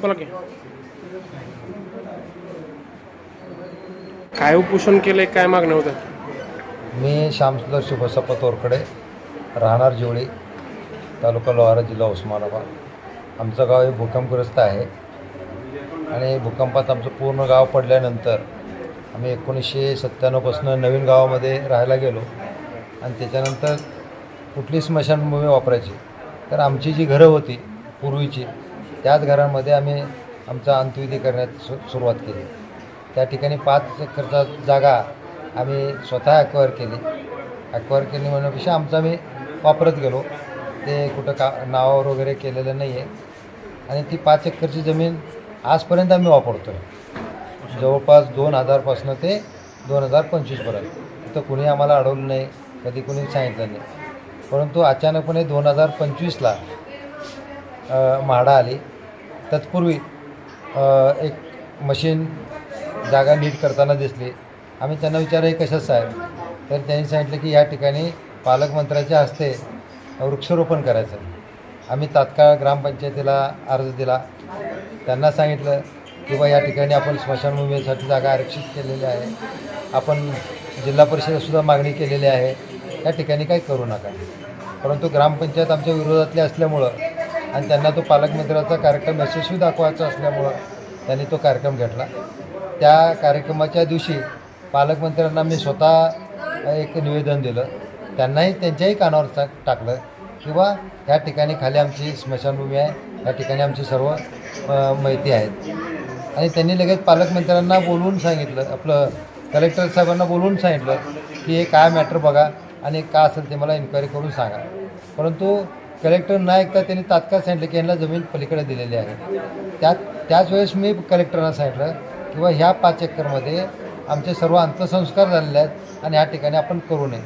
बोला की. काय उपोषण केलंय काय मागणं होतं मी श्यामसुंदर शुभसप्पा तोरकडे राहणार जिवळी तालुका लोहारा जिल्हा उस्मानाबाद. आमचं गाव हे भूकंपग्रस्त आहे. आणि भूकंपात आमचं पूर्ण गाव पडल्यानंतर आम्ही एकोणीसशे सत्त्याण्णवपासून नवीन गावामध्ये राहायला गेलो. आणि त्याच्यानंतर कुठली स्मशानभूमी वापरायची? तर आमची जी घरं होती पूर्वीची त्याच घरामध्ये आम्ही आमचा अंत्यविधी करण्यात सु सुरुवात केली. त्या ठिकाणी पाच एकरचा जागा आम्ही स्वतः ॲक्वायर केली. ॲक्वायर केली म्हणण्यापेक्षा आमचं आम्ही वापरत गेलो. ते कुठं का नावावर वगैरे केलेलं नाही आहे आणि ती पाच एकरची जमीन आजपर्यंत आम्ही वापरतो आहे जवळपास दोन हजारपासनं ते दोन हजार पंचवीसपर्यंत तिथं कुणी आम्हाला अडवलं नाही कधी कुणी सांगितलं नाही. परंतु अचानकपणे दोन हजार पंचवीसला म्हाडा आली. तत्पूर्वी एक मशीन जागा नीट करताना दिसली. आम्ही त्यांना विचारलं कशा साहेब? तर त्यांनी सांगितलं की या ठिकाणी पालकमंत्र्याच्या हस्ते वृक्षारोपण करायचं. आम्ही तात्काळ ग्रामपंचायतीला अर्ज दिला. त्यांना सांगितलं की बा या ठिकाणी आपण स्मशानभूमीसाठी जागा आरक्षित केलेली आहे. आपण जिल्हा परिषदसुद्धा मागणी केलेली आहे. या ठिकाणी काही करू नका. परंतु ग्रामपंचायत आमच्या विरोधातली असल्यामुळं आणि त्यांना तो पालकमंत्र्याचा कार्यक्रम यशस्वी दाखवायचा असल्यामुळं त्यांनी तो कार्यक्रम घेतला. त्या कार्यक्रमाच्या दिवशी पालकमंत्र्यांना मी स्वतः एक निवेदन दिलं. त्यांनाही त्यांच्याही कानावर चा टाकलं किंवा ह्या ठिकाणी खाली आमची स्मशानभूमी आहे या ठिकाणी आमची सर्व माहिती आहेत. आणि त्यांनी लगेच पालकमंत्र्यांना बोलवून सांगितलं आपलं कलेक्टर साहेबांना बोलवून सांगितलं की हे काय मॅटर बघा आणि का असेल ते मला इन्क्वायरी करून सांगा. परंतु कलेक्टर न ऐकता त्यांनी तात्काळ सांगितलं की यांना जमीन पलीकडे दिलेली आहे. त्यात त्याच वेळेस मी कलेक्टरना सांगितलं किंवा ह्या पाच एकरमध्ये आमचे सर्व अंत्यसंस्कार झालेले आहेत आणि ह्या ठिकाणी आपण करू नये.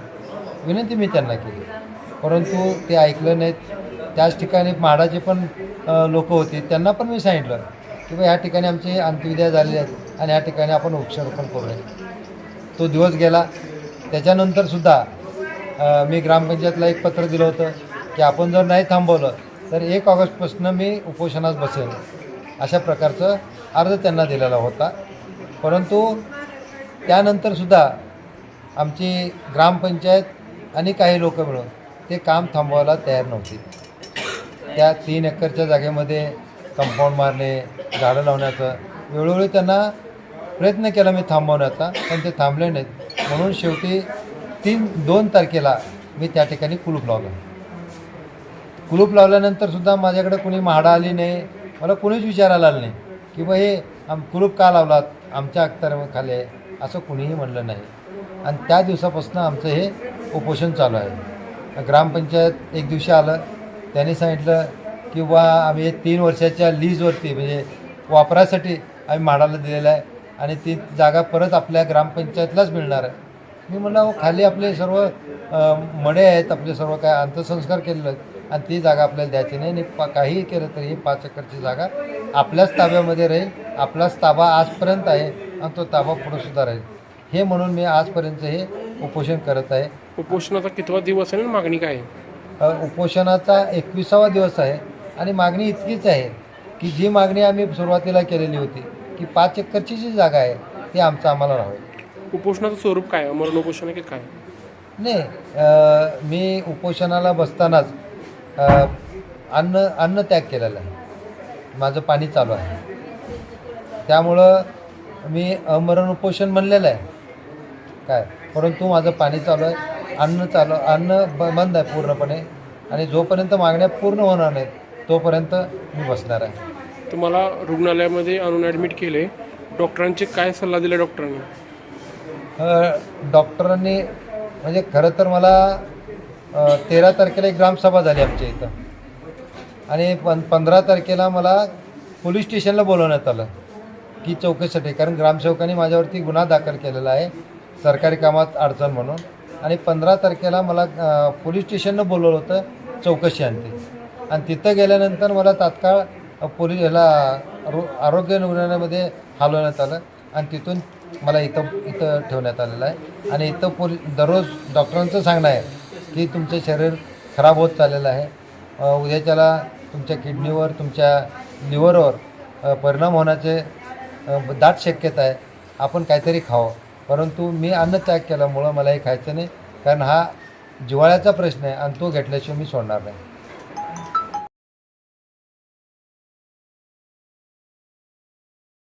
विनंती मी त्यांना केली. परंतु ते ऐकलं नाहीत. त्याच ठिकाणी म्हाडाचे पण लोक होते. त्यांना पण मी सांगितलं की बा ह्या ठिकाणी आमचे अंत्यविद्या झालेले आहेत आणि ह्या ठिकाणी आपण वृक्षारोपण करू नये. तो दिवस गेला. त्याच्यानंतरसुद्धा मी ग्रामपंचायतला एक पत्र दिलं होतं. की आपण जर नाही थांबवलं तर एक ऑगस्टपासून मी उपोषणात बसेल. अशा प्रकारचं अर्ज त्यांना दिलेला होता. परंतु त्यानंतरसुद्धा आमची ग्रामपंचायत आणि काही लोक मिळून ते काम थांबवायला तयार नव्हती. त्या तीन एकरच्या जागेमध्ये कंपाऊंड मारणे झाडं लावण्याचं वेळोवेळी त्यांना प्रयत्न केला मी थांबवण्याचा पण ते थांबले नाहीत. म्हणून शेवटी तीन दोन तारखेला मी त्या ठिकाणी कुलूप लावलं. कुलूप लावल्यानंतरसुद्धा माझ्याकडे कुणी म्हाडा आली नाही. मला कुणीच विचारायला आलं नाही की बा हे आम कुलूप का लावलात? आमच्या अख्तर आहे असं कुणीही म्हणलं नाही. आणि त्या दिवसापासून आमचं हे उपोषण चालू आहे. ग्रामपंचायत एक दिवशी आलं. त्यांनी सांगितलं की बा आम्ही हे तीन वर्षाच्या लीजवरती म्हणजे वापरासाठी आम्ही म्हाडाला दिलेलं आहे. आणि ती जागा परत आपल्या ग्रामपंचायतलाच मिळणार आहे. मी म्हणलं खाली आपले सर्व मडे आहेत आपले सर्व काय अंत्यसंस्कार केलेले आहेत. आणि ती जागा आपल्याला द्यायची नाही. आणि पा काहीही केलं तरी ही पाच एकरची जागा आपल्याच ताब्यामध्ये राहील. आपलाच ताबा आजपर्यंत आहे आणि तो ताबा पुढे सुद्धा राहील. हे म्हणून मी आजपर्यंत हे उपोषण करत आहे. उपोषणाचा कितवा दिवस आहे आणि मागणी काय आहे? उपोषणाचा एकविसावा दिवस आहे आणि मागणी इतकीच आहे की जी मागणी आम्ही सुरुवातीला केलेली होती की पाच एकरची जी जागा आहे ती आमचं आम्हाला राहावी उपोषणाचं स्वरूप काय आहे? मरण उपोषण की काय? नाही मी उपोषणाला बसतानाच अन्न अन्न त्याग केलेला आहे. माझं पाणी चालू आहे. त्यामुळं मी अमरण उपोषण म्हणलेलं आहे. काय? परंतु माझं पाणी चालू आहे अन्न चालू अन्न ब बंद आहे पूर्णपणे. आणि जोपर्यंत मागण्या पूर्ण होणार नाहीत तोपर्यंत मी बसणार आहे. तुम्हाला रुग्णालयामध्ये आणून ॲडमिट केले. डॉक्टरांचे काय सल्ला दिला डॉक्टरांनी? डॉक्टरांनी म्हणजे खरं तर मला तेरा तारखेला एक ग्रामसभा झाली आमच्या इथं. आणि पं पंधरा तारखेला मला पोलीस स्टेशनला बोलवण्यात आलं की चौकशीसाठी कारण ग्रामसेवकांनी माझ्यावरती गुन्हा दाखल केलेला आहे सरकारी कामात अडचण म्हणून. आणि पंधरा तारखेला मला पोलीस स्टेशननं बोलवलं होतं चौकशी आणते. आणि तिथं गेल्यानंतर मला तात्काळ पोलीस ह्याला आरो आरोग्य रुग्णालयामध्ये हलवण्यात आलं आणि तिथून मला इथं इथं ठेवण्यात आलेलं आहे. आणि इथं पोलीस दररोज डॉक्टरांचं सांगणं आहे की तुमचं शरीर खराब होत चाललेलं आहे. उद्याच्याला तुमच्या किडनीवर तुमच्या लिव्हरवर परिणाम होण्याचे दाट शक्यता आहे. आपण काहीतरी खावं. परंतु मी अन्न त्याग केल्यामुळं मला हे खायचं नाही. कारण हा जिवाळ्याचा प्रश्न आहे आणि तो घेतल्याशिवाय मी सोडणार नाही.